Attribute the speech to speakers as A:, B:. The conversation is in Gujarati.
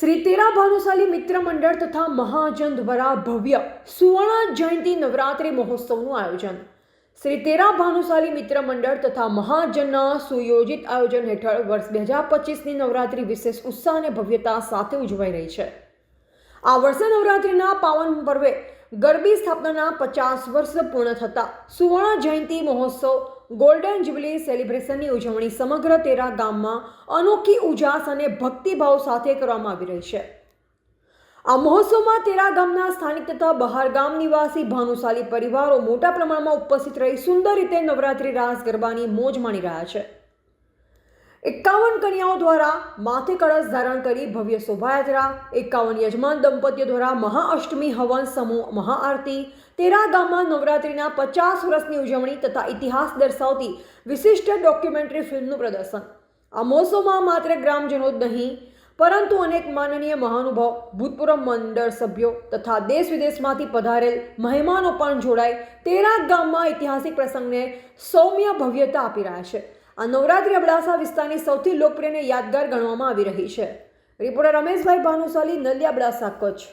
A: શ્રી તેરા ભાનુશાલી મિત્ર મંડળ તથા મહાજન દ્વારા ભવ્ય સુવર્ણ જયંતિ નવરાત્રિ મહોત્સવનું આયોજન. શ્રી તેરા ભાનુશાલી મિત્ર મંડળ તથા મહાજનના સુયોજિત આયોજન હેઠળ વર્ષ બે હજાર પચીસની નવરાત્રિ વિશેષ ઉત્સાહ અને ભવ્યતા સાથે ઉજવાઈ રહી છે. આ વર્ષે નવરાત્રિના પાવન પર્વે ગરબી સ્થાપનાના પચાસ વર્ષ પૂર્ણ થતા સુવર્ણ જયંતિ મહોત્સવ ગોલ્ડન જ્યુબિલી સેલિબ્રેશનની ઉજવણી સમગ્ર તેરા ગામમાં અનોખી ઉજાસ અને ભક્તિભાવ સાથે કરવામાં આવી રહી છે. આ મહોત્સવમાં તેરા ગામના સ્થાનિક તથા બહાર ગામ નિવાસી ભાનુશાલી પરિવારો મોટા પ્રમાણમાં ઉપસ્થિત રહી સુંદર રીતે નવરાત્રિ રાસ ગરબાની મોજ માણી રહ્યા છે. એકાવન કન્યાઓ દ્વારા માથે કળશ ધારણ કરી ભવ્ય શોભાયાત્રા, એકાવન યજમાન દંપતીઓ દ્વારા મહાઅષ્ટમી હવન સમૂહ મહાઆરતી, તેરા ગામમાં નવરાત્રિના પચાસ વર્ષની ઉજવણી તથા ઇતિહાસ દર્શાવતી વિશિષ્ટ ડોક્યુમેન્ટરી ફિલ્મનું પ્રદર્શન. આ મહોત્સવમાં માત્ર ગ્રામજનો જ નહીં, પરંતુ અનેક માનનીય મહાનુભાવ, ભૂતપૂર્વ મંડળ સભ્યો તથા દેશ વિદેશમાંથી પધારેલ મહેમાનો પણ જોડાય તેરા ગામમાં ઐતિહાસિક પ્રસંગને સૌમ્ય ભવ્યતા આપી રહ્યા છે. આ નવરાત્રિ અબડાસા વિસ્તારની સૌથી લોકપ્રિય અને યાદગાર ગણવામાં આવી રહી છે. રિપોર્ટર રમેશભાઈ ભાનુશાલી, નલિયા અબડાસા, કચ્છ.